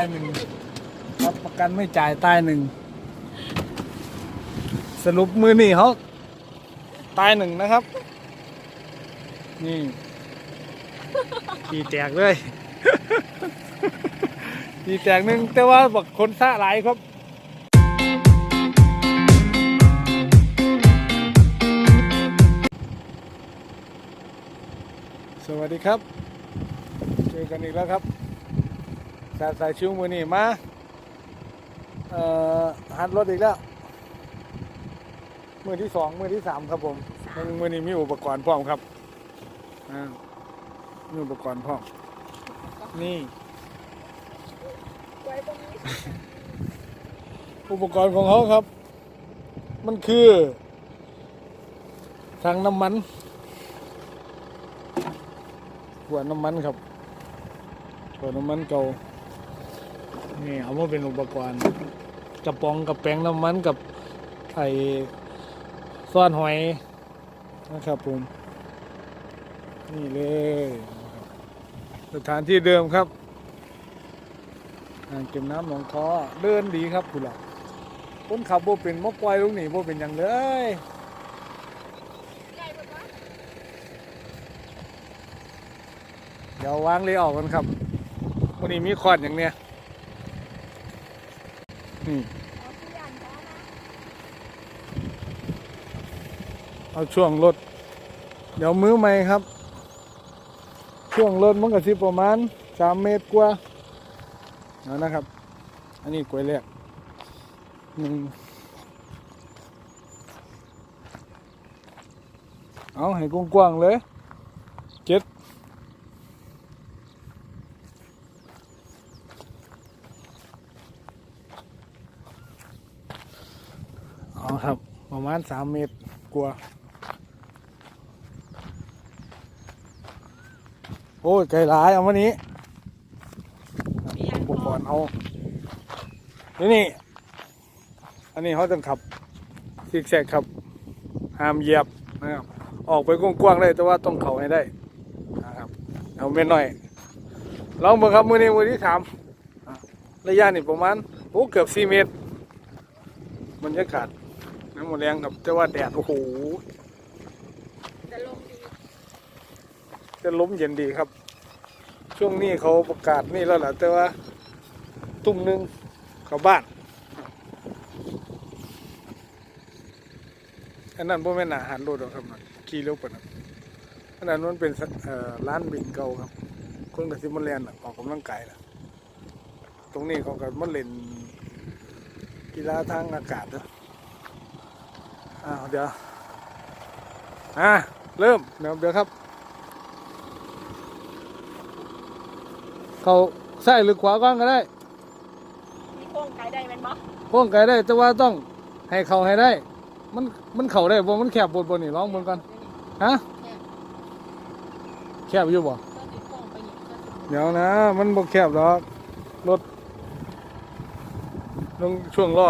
ายหนึ่งรับประกันไม่จ่ายตายหนึ่ง สรุปมือนี่เขาตายหนึ่งนะครับ นี่ขี่แตกเลยขี่แตกหนึ่งแต่ว่าบอกคนซะหลายครับสวัสดีครับ เจอกันอีกแล้วครับ สายสายชิวมือนี่มาหัดรถอีกแล้ว มือที่สองมือที่สามครับผมมือนี้มีอุปกรณ์พร้อมครับมีอุปกรณ์พร้อม นี่ อุปกรณ์ของเขาครับ มันคือถังน้ำมันขวดน้ำมันครับขวดน้ำมันเก่า นี่เอามาเป็นอุปกรณ์กระป๋องกับแป้งน้ำมันกับไอซ่อนหอยนะครับผมนี่เลยสถานที่เดิมครับอ่างเก็บน้ำหนองคอเดินดีครับคุณล่ะคนขับโบเป็นมกปล่อยลูกหนีโบเป็นอย่างเลยเดี๋ยววางเลยออกกันครับวันนี้มีคอร์ดอย่างเนี้ย เอาช่วงรถ เดี๋ยวมือใหม่ครับ ช่วงรถมันก็สิประมาณสามเมตรกว่าเอานะครับ อันนี้กล้วยแรกหนึ่งเอาให้กว้างๆเลยเจ็ด อ๋อครับ ประ มาณสามเมตรกว่าโอ้ยไกลหลายเอามานี้อุปกรณ์เอานี่นี่ อันนี้เขาต้องขับซิกแซกครับห้ามเหยียบนะครับออกไปกว้างๆเลยแต่ว่าต้องเข่าให้ได้นะครับเอาเป็นหน่อยลองเบิ่งครับมือนี้มือที่สามอะระยะนี่ประมาณโอ้เกือบสี่เมตรบรรยากาศ น้ำหมดแรงครับแต่ว่าแดดโอ้โหจะลงดีจะล้มเย็นดีครับ ช่วงนี้เขาประกาศนี่แล้วแหละแต่ว่าทุ่มหนึ่งเขาบ้านอันนั้นพ่แม่นอาหารโลดหรอกครับมันขี่เร็วกว่านั้นอันนั้นมันเป็นร้านบินเก่าครับ คนกับซิมันแลนน่ะออกกำลังกายนะตรงนี้เขาก็มันเล่นกีฬาทางอากาศนะ อ้าวเดี๋ยว อะ เริ่ม เดี๋ยวเดี๋ยวครับ เขาใส่หรือขวาก้อนก็ได้ มีโค้งไกลได้แมันบ่โค้งไกลได้ แต่ว่าต้องให้เขาให้ได้ มันมันเข่าได้บ่มันแคบบนบนนี่ร้องบนกันฮะแคบอยู่บ่ก็ติดโค้งไปอีกก็ติดเดี๋ยวนะ มันบ่แคบหรอกรถลงช่วงล้อ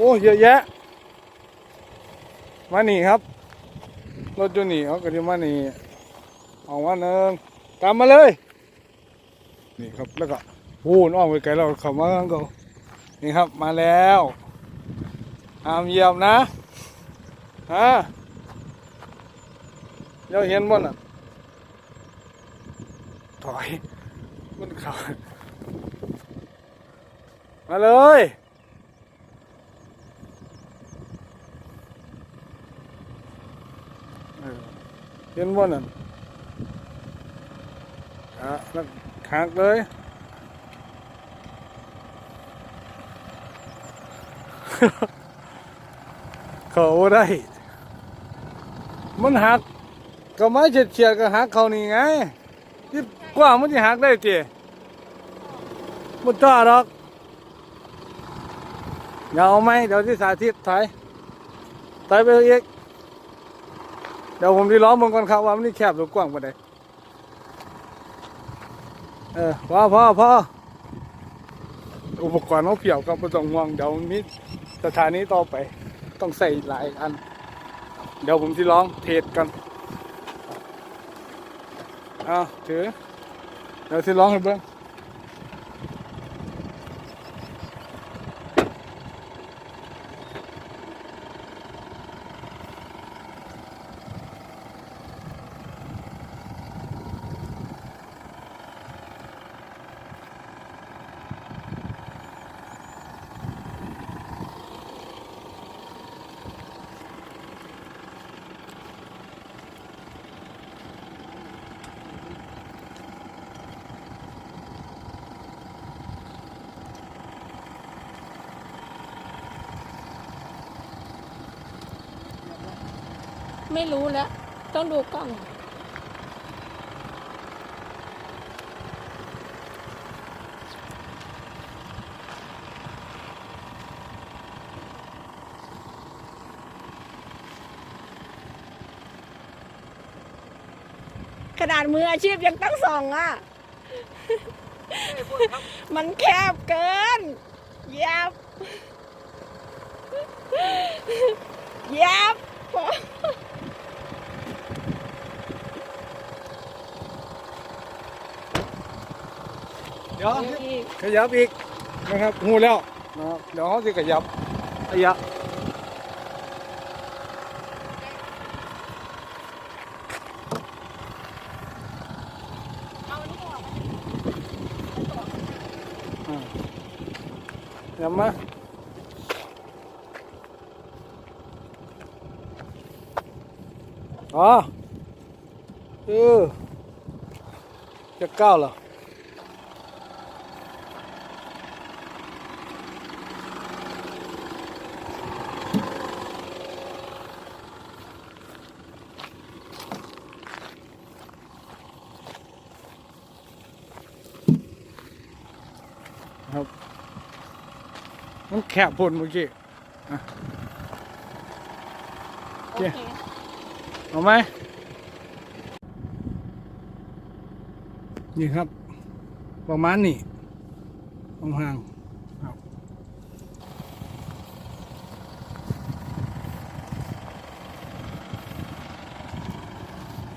อ้เยอะแยะ มานี่ครับ รถอยู่นี่เขาก็จะมานี่เอามาหนึ่งตามมาเลย นี่ครับแล้วก็โอ้น้องไปไกลเราเข้ามาข้างเขานี่ครับมาแล้วห้ามเยียบนะฮะเดี๋ยวเห็นบ่น่ะ ถอยมันเขามาเลยเออ เห็นบ่น่ะอะแล้วหักเลยเขาได้ มันหัก ก็ไม้เฉียดเฉียดก็หักเขานี่ไงที่กว้างมันจะหักได้จีมันจ้าหรอกอย่าเอาไหมเดี๋ยวที่สาธิตถอยถอยไปอีก เดี๋ยวผมที่ล้อมมันก่อนครับว่ามันนี่แคบหรือกว้างปานใดเออพ่อพ่อพ่ออุปกรณ์เขาเพียวครับไม่ต้องห่วงเดี๋ยวมีสถานีต่อไป ต้องใส่หลายอัน เดี๋ยวผมที่ร้องเทสกันเอาถือเดี๋ยวสิร้องให้เบิ่ง ไม่รู้แล้ว ต้องดูกล้อง ขนาดมืออาชีพยังต้องส่องอะ มันแคบเกินยับยับ เดี๋ยวอีกขยับอีกนะครับหูแล้วนะครับเดี๋ยวเขาสิขยับขยับเอานี่ออกอ่าขยับมาอ๋อเออจะก้าวเหรอ มันแคบพนเมื่อกี้โอเคเอาไหมนี่ครับ ประมาณนี้ห่างๆครับ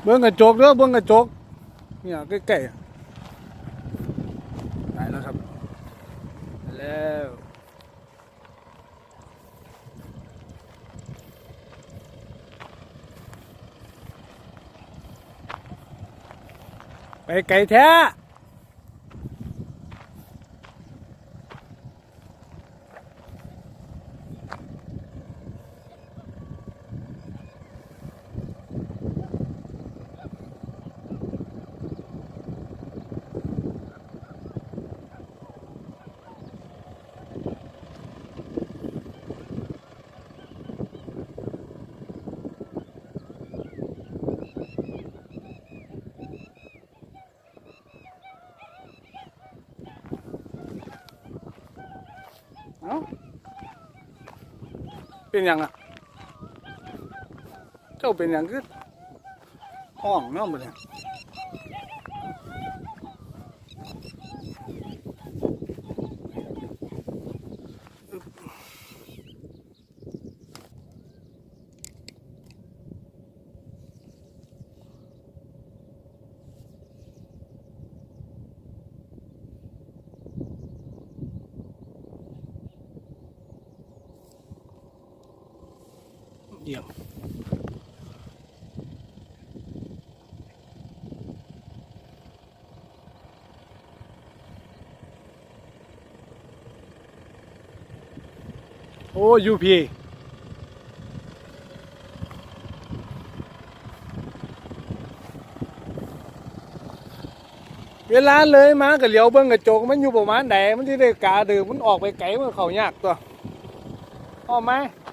เบิ้งกระจกเด้อเบิ้งกระจกเนี่ยใกล้ๆอะได้แล้วครับได้แล้ว ไปไเอ้าเป็นยังอะ เจ้าเป็นยังคือห้องน้องบ่เนี่ย เยี่ยมโอ้ยูพีเวลาเลยมากับเหลียวเบิ้งกระจกมันอยู่ประมาณไหนมันที่ได้กาดือมันออกไปไกลมันเขายากตัวออกไหมเ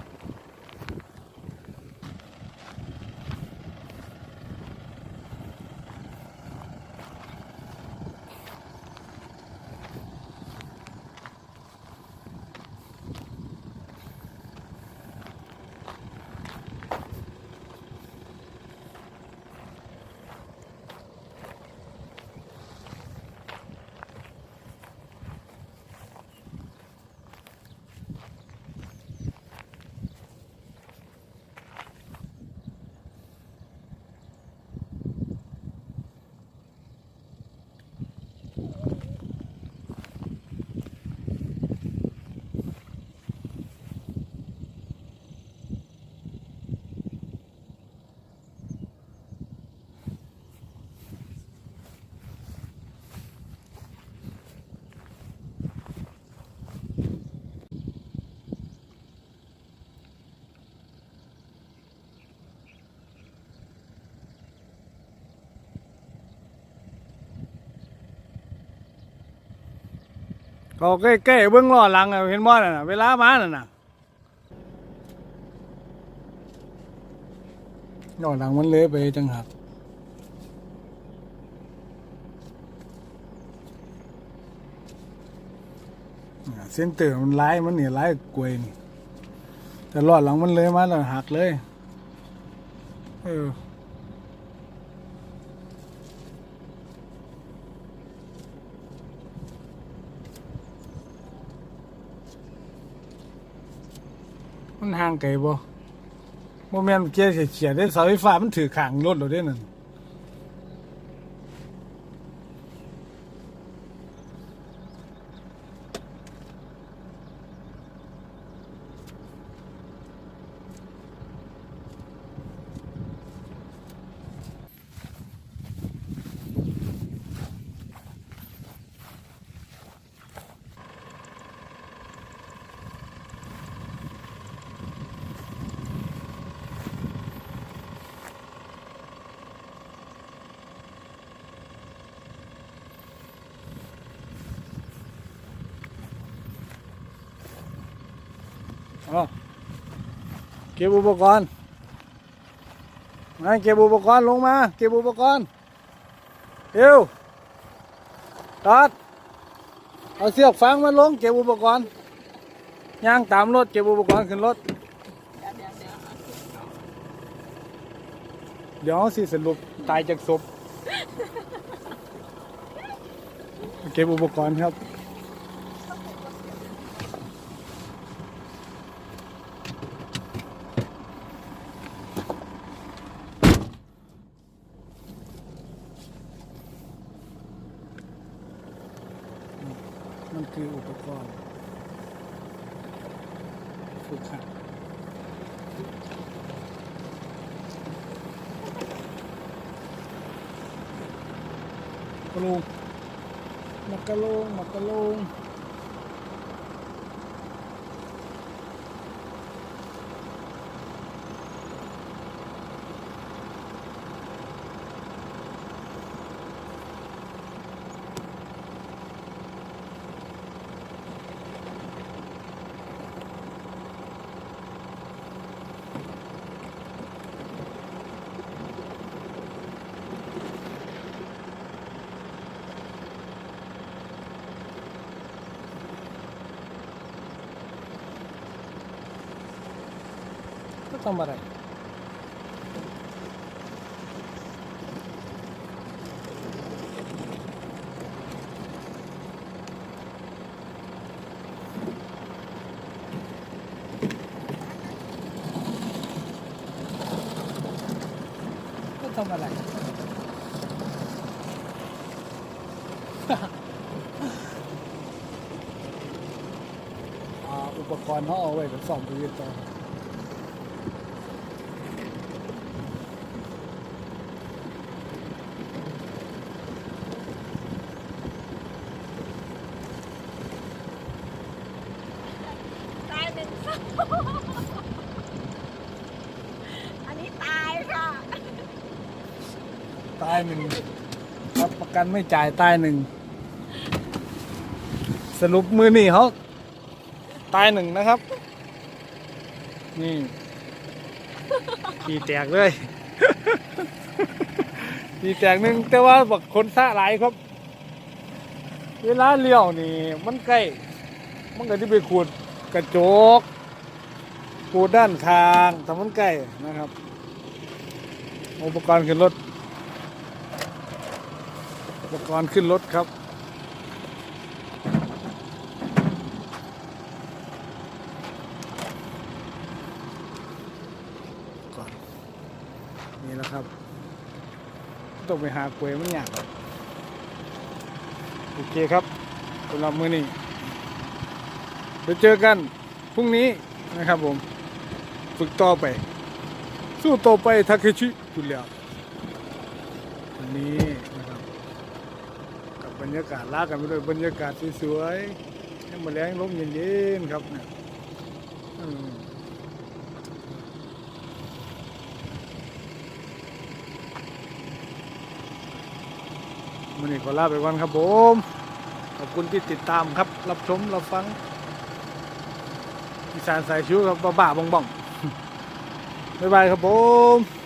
เขาใกล้ๆเบื้องล้อหลังอะเห็นบ่น่ะ เวลามาน่ะน่ะล้อหลังมันเละไปจังหักเส้นเตือมันร้ายมันเนี่ร้ายกวยนี่แต่ล้อหลังมันเลยมาแล้วหักเลย เออ มันห่างไกลบ่บ่แม่นเกียร์เฉียดได้เสาไฟฟ้ามันถือขางรถเราได้นั่น เก็บอุปกรณ์มาเก็บอุปกรณ์ลงมา เก็บอุปกรณ์เร็วตัดเอาเสือกฟางมาลง เก็บอุปกรณ์ย่างตามรถเก็บอุปกรณ์ขึ้นรถ เดี๋ยวสิสรุปตายจากศพเก็บอุปกรณ์ครับ มันคืออุปกรณ์ฝึกหัด กระโลงมักกะโลงมักกะโลง ก็ทำอะไรก็ทำอะไรอุปกรณ์เขาเอาไว้เป็นสองประเภทต่อ ตายหนึ่งศพอันนี้ตายค่ะ ตายหนึ่งรับประ กันไม่จ่ายตายหนึ่ง สรุปมือนี่เขาตายหนึ่งนะครับ นี่ขี่แตกเลยขี่แตกหนึ่งแต่ว่าบักคนซะหลายครับ เวลาเลี้ยวนี่มันใกล้ มันก็ที่ไปขูดกระจกขูดด้านทางทำมันใกล้นะครับ อุปกรณ์ขึ้นรถ ปกรณ์ขึ้นรถครับ ก่อน นี่แหละครับ ต้องไปหากล้วยมันยากครับโอเคครับสำหรับมือนี้เดี๋ยวเจอกันพรุ่งนี้นะครับผม ฝึกต่อไป สู้ต่อไปทาเคชิจุดแล้ววันนี้ รับรรยากาศลากันไปด้วยบรรยากาศสวยๆให้มาแรงลมเย็นๆครับเนี่ยมวันนี้ขอลาไปก่อนครับผม ขอบคุณที่ติดตามครับ รับชม รับฟังอีสานสายชิวครับบ้าๆบ้องๆบ๊ายบายครับผม